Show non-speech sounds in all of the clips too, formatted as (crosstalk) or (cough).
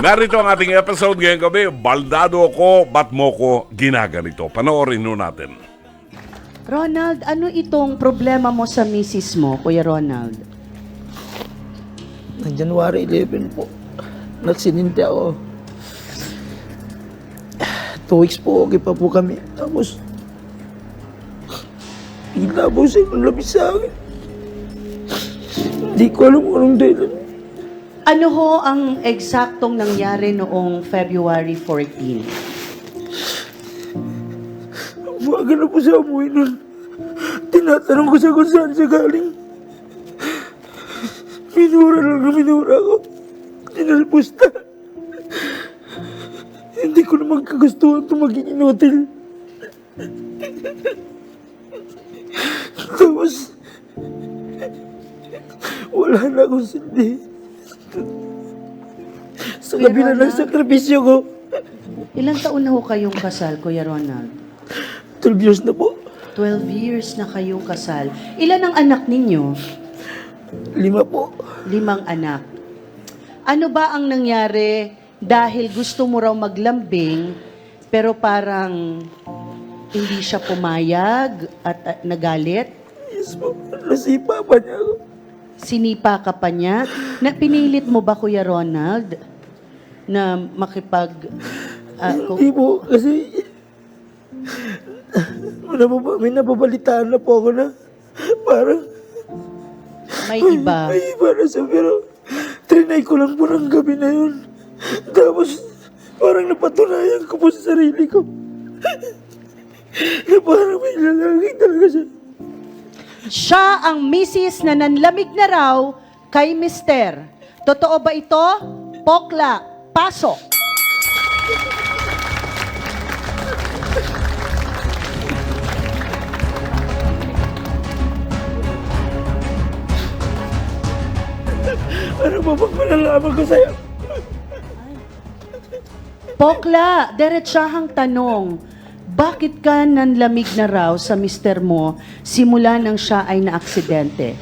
Narito ang ating episode ngayong gabi. Baldado ko, ba't mo ko ginaganito? Panoorin nun natin. Ronald, ano itong problema mo sa misis mo, Kuya Ronald? Ng January 11 po, nagsininte ako. Two weeks po, okay pa po kami. Tapos, bigla po siya lumabis sa akin. Hindi ko alam kung anong dahilan. Ano ho ang eksaktong nangyari noong February 14? Umaga na po siya umuwi nun. Tinatanong ko siya kung saan siya galing. Minura lang na minura ko. Tinalpusta. Hindi ko naman kagustuhan ito magiging hotel. Tapos, wala na akong sindi. Sa Pero kabila ng na- sakripisyo ko, Ilang taon na ho kayong kasal, Kuya Ronald? 12 years na po. 12 years na kayong kasal. Ilan ang anak ninyo? Lima po. Limang anak. Ano ba ang nangyari dahil gusto mo raw maglambing pero parang hindi siya pumayag at, at nagalit? Yes po. Nasipa pa niya ako. Sinipa ka pa niya? Na pinilit mo ba, Kuya Ronald, na makipag... kung- Hindi po, kasi... May napabalitaan na po ako na parang may iba. may iba na siya pero trinay ko lang po ng gabi na yun. Tapos parang napatunayan ko po sa sarili ko (laughs) na parang may lalaki talaga siya. Siya ang misis na nanlamig na raw kay Mister. Totoo ba ito? Pokla, pasok. Ano ba bang malalaman ko sa'yo? Pokla, diretsahang tanong. Bakit ka nanlamig na raw sa mister mo simula nang siya ay naaksidente?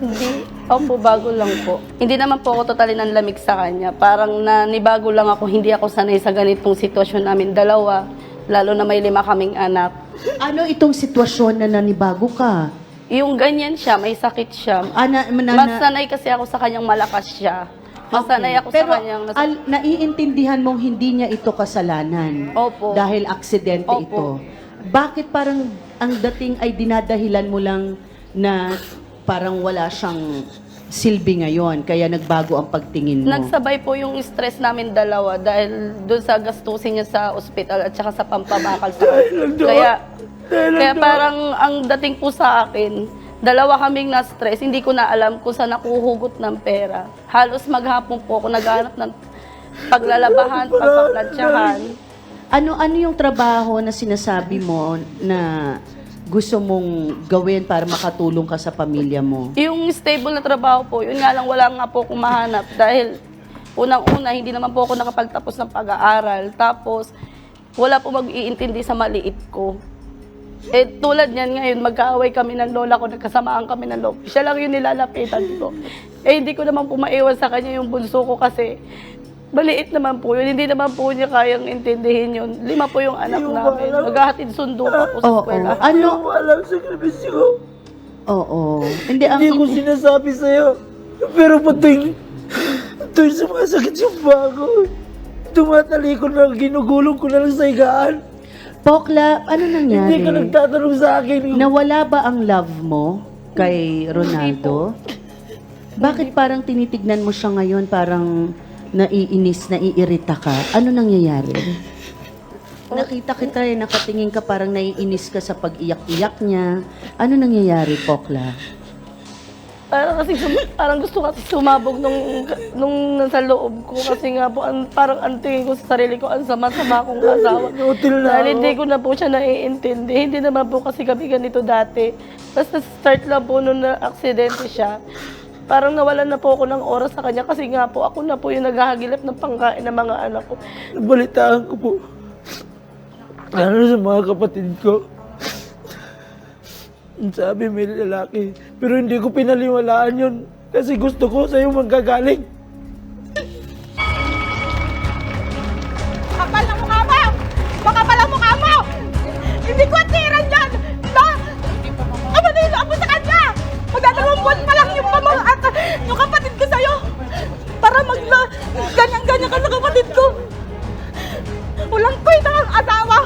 Hindi. Opo, bago lang po. Hindi naman po ako totally nanlamig sa kanya. Parang nanibago lang ako, hindi ako sanay sa ganitong sitwasyon namin dalawa. Lalo na may lima kaming anak. Ano itong sitwasyon na nanibago ka? Yung ganyan siya, may sakit siya. Ana, na, Mas sanay kasi ako sa kanyang malakas siya. Mas sanay ako Pero sa kanyang... nas- al, naiintindihan mong hindi niya ito kasalanan. Opo. Dahil aksidente Opo. ito. Bakit parang ang dating ay dinadahilan mo lang na parang wala siyang silbi ngayon, kaya nagbago ang pagtingin mo? Nagsabay po yung stress namin dalawa dahil doon sa gastusin niya sa ospital at saka sa pampabakal sa Dahil lang doon. Kaya, kaya parang ang dating po sa akin, dalawa kaming na-stress, hindi ko na alam kung saan nakuhugot ng pera. Halos maghapon po ako naghanap ng paglalabahan, pagpaplansyahan. Ano ano yung trabaho na sinasabi mo na gusto mong gawin para makatulong ka sa pamilya mo? Yung stable na trabaho po, yun nga lang wala nga po akong mahanap dahil unang-una hindi naman po ako nakapagtapos ng pag-aaral. Tapos wala po mag-iintindi sa maliit ko. Eh tulad niyan ngayon, magkaaway kami ng lola ko, nagkasamaan kami ng loob. Siya lang yung nilalapitan ko. Eh hindi ko naman po maiwan sa kanya yung bunso ko kasi maliit naman po yun. Hindi naman po niya kayang intindihin yun. Lima po yung anak namin. Maghahatid sundo pa po sa Oo. eskwela. Ano? Hindi ko alam sa sakripisyo ko. Oo. Hindi ang Hindi ko sinasabi sa'yo. Pero patuwing, tuwing sumasakit yung ko, tumatalikod na ginugulong ko na lang sa higaan. Pokla, ano nangyari? Hindi ka nagtatanong sa akin. Nawala ba ang love mo kay Ronaldo? Bakit parang tinitignan mo siya ngayon parang naiinis, naiirita ka? Ano nangyayari? Nakita kita eh, nakatingin ka parang naiinis ka sa pag-iyak-iyak niya. Ano nangyayari, Pokla? Parang kasi sum- parang gusto kasi sumabog nung nung nasa loob ko kasi nga po ang, parang ang tingin ko sa sarili ko ang sama-sama kong asawa. (laughs) Inutil na Dahil ako. hindi ko na po siya naiintindi. Hindi naman po kasi kami ganito dati. Basta start lang po nung na-aksidente siya. Parang nawalan na po ako ng oras sa kanya kasi nga po ako na po yung naghahagilap ng pangkain ng mga anak ko. Nabalitaan ko po. Ano sa mga kapatid ko. Sabi may lalaki. Pero hindi ko pinaliwalaan yun. Kasi gusto ko sa'yo manggagaling. Kapal ng mukha mo! Makapal ang mukha mo! Hindi ko atiran yan! No! Diba? Aba na yun! Aba sa kanya! Magdadalawang buwan pa lang yung mama at ah, yung kapatid ko sa'yo! Para magla... Ganyan-ganyan ka sa kapatid ko! Walang kwenta ang asawa!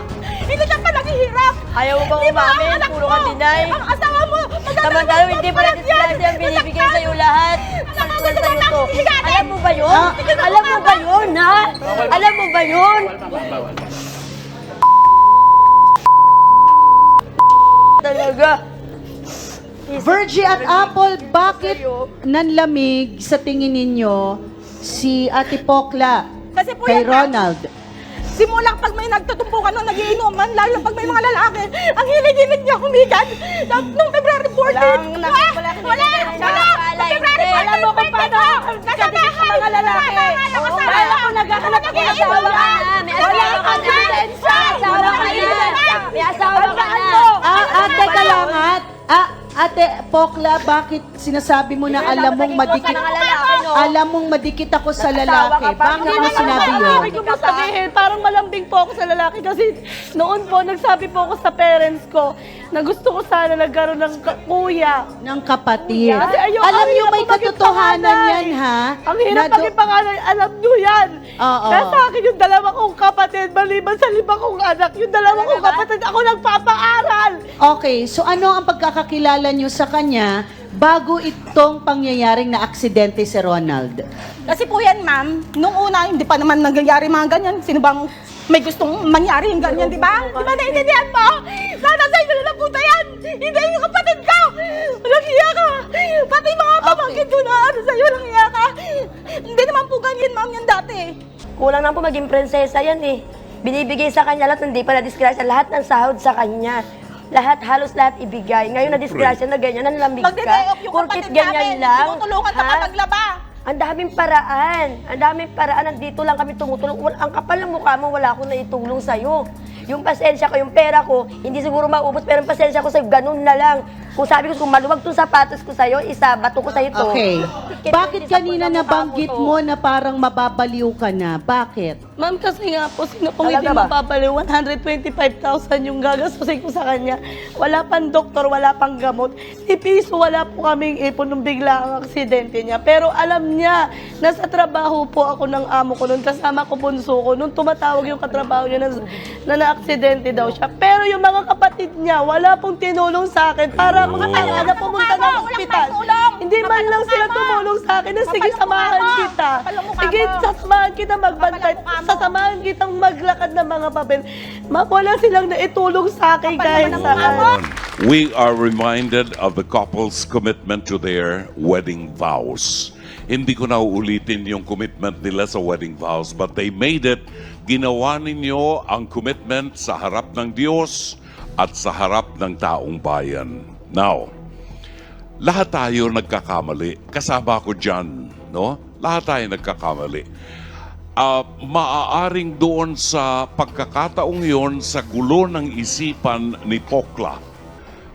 Hindi siya pa naghihirap. Ayaw mo bang umamin? Puro ka deny. Ang asawa mo, maganda Samantala hindi pa nagdisgrasya ang binibigay sa'yo lahat. Samantala sa'yo to. Alam mo ba yun? Alam mo ba yun, ha? Alam mo ba yun? Talaga. Virgie at Apple, bakit nanlamig sa tingin ninyo si Ate Pokla Kasi po kay yan. Ronald? Simula pag may nagtutumpukan nung nagiinuman, lalo pag may mga lalaki, ang hilig-hilig niya humigan. Nung nung February 14, Walang wala, wala, wala wala, wala, February hindi. 14, Alam mo kung paano kadikit sa mga lalaki. Oo, Kaya ako naghahanap ako ng asawa asawa ka na. Asawa ka na. May asawa ka na. Ah, ate ka lang, at, ah, ate Pokla, bakit sinasabi mo na alam mong madikit, Ng lalaki, no? alam mong madikit ako sa lalaki? pa, Bakit hindi mo naman sinabi yun? Ibig ko po sabihin, parang malambing po ako sa lalaki kasi noon po nagsabi po ako sa parents ko na gusto ko sana nagkaroon ng ka- kuya. Ng kapatid. Kasi ayoko- Alam ang niyo hirap may po maging katotohanan panganay. yan, ha? Ang hirap Na do- maging pangalan, alam nyo yan. Oo. Kaya sa akin yung dalawa kong kapatid, maliban sa lima kong anak, yung dalawa kong kapatid, ako nagpapaaral. Okay, so ano ang pagkakakilala niyo sa kanya bago itong pangyayaring na aksidente si Ronald? Kasi po yan, ma'am, nung una, hindi pa naman nangyayari mga ganyan. Sino bang may gustong mangyari yung ganyan, di ba? Di ba naiintindihan mo? Sana sa inyo na puta yan! Hindi yung kapatid ko! Walang hiya ka! Pati mga pamangkin ko na ano sa'yo, walang hiya ka! Hindi naman po ganyan, ma'am, yan dati. Kulang na po maging prinsesa yan eh. Binibigay sa kanya lahat, hindi pa na-disgrasya. Lahat ng sahod sa kanya. Lahat, halos lahat ibigay. Ngayon na-disgrasya na ganyan, Magde-day off ka. yung Porkit kapatid ganyan namin. lang. Tinutulungan ka ha? pa maglaba. Ang daming paraan. Ang daming paraan. Nandito lang kami tumutulong. Wal- Ang kapal ng mukha mo, wala akong naitulong sa'yo. Yung pasensya ko, yung pera ko, hindi siguro maubos, pero yung pasensya ko sa'yo, ganun na lang. Kung sabi ko, kung maluwag tong sapatos ko sa'yo, isa, bato ko sa'yo to. Okay. Kaya Bakit hindi sa kanina nabanggit mo na parang mababaliw ka na? Bakit? Ma'am, kasi nga po, sino pong Talaga hindi ba? mapapaliw? 125,000 yung gagastusin ko sa kanya. Wala pang doktor, wala pang gamot. Ni piso, wala po kaming ipon nung bigla ang aksidente niya. Pero alam niya, nasa trabaho po ako ng amo ko noon, kasama ko bunso ko. Nung tumatawag yung katrabaho niya na, na na-aksidente daw siya. Pero yung mga kapatid niya, wala pong tinulong sa akin para ako na na pumunta ng ospital. Hindi man lang sila tumulong sa akin na sige, samahan kita. Sige, sasamahan kita magbantay. Sasamahan kitang maglakad ng mga papel. Ma, wala silang naitulong sa akin kahit saan. We are reminded of the couple's commitment to their wedding vows. Hindi ko na uulitin yung commitment nila sa wedding vows, but they made it. Ginawa ninyo ang commitment sa harap ng Diyos at sa harap ng taong bayan. Now, lahat tayo nagkakamali. Kasama ko dyan, no? Lahat tayo nagkakamali. Ah, maaaring doon sa pagkakataong yon sa gulo ng isipan ni Pokla,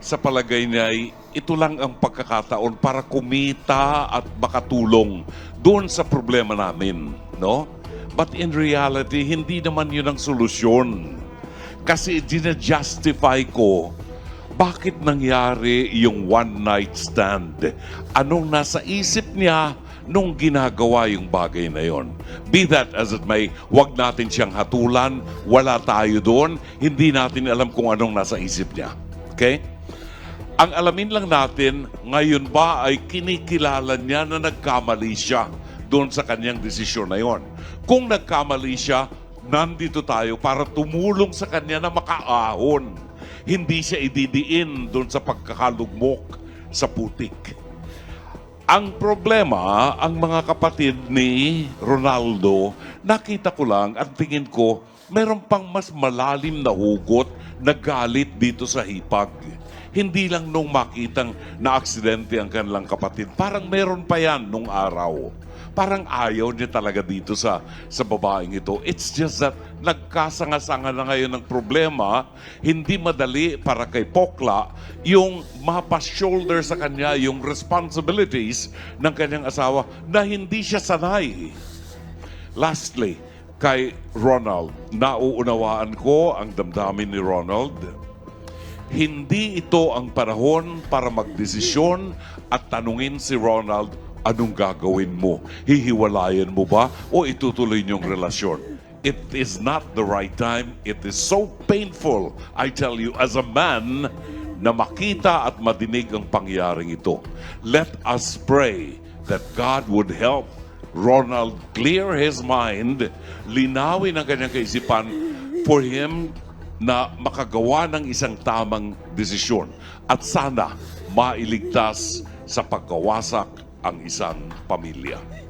sa palagay niya ay ito lang ang pagkakataon para kumita at makatulong doon sa problema namin, no? But in reality, hindi naman yun ang solusyon. Kasi justify ko bakit nangyari yung one night stand? Anong nasa isip niya nung ginagawa yung bagay na yon? Be that as it may, wag natin siyang hatulan, wala tayo doon, hindi natin alam kung anong nasa isip niya. Okay? Ang alamin lang natin, ngayon ba ay kinikilala niya na nagkamali siya doon sa kanyang desisyon na yon. Kung nagkamali siya, nandito tayo para tumulong sa kanya na makaahon. Hindi siya ididiin doon sa pagkakalugmok sa putik. Ang problema, ang mga kapatid ni Ronaldo, nakita ko lang at tingin ko, meron pang mas malalim na hugot na galit dito sa hipag. Hindi lang nung makitang na-aksidente ang kanilang kapatid. Parang meron pa yan nung araw. Parang ayaw niya talaga dito sa, sa babaeng ito. It's just that nagkasanga-sanga na ngayon ng problema. Hindi madali para kay Pokla yung mapa-shoulder sa kanya yung responsibilities ng kanyang asawa na hindi siya sanay. Lastly, kay Ronald, nauunawaan ko ang damdamin ni Ronald. Hindi ito ang panahon para magdesisyon at tanungin si Ronald anong gagawin mo? Hihiwalayan mo ba o itutuloy niyong relasyon? It is not the right time. It is so painful, I tell you, as a man, na makita at madinig ang pangyaring ito. Let us pray that God would help Ronald clear his mind, linawin ang kanyang kaisipan for him na makagawa ng isang tamang desisyon at sana mailigtas sa pagkawasak ang isang pamilya.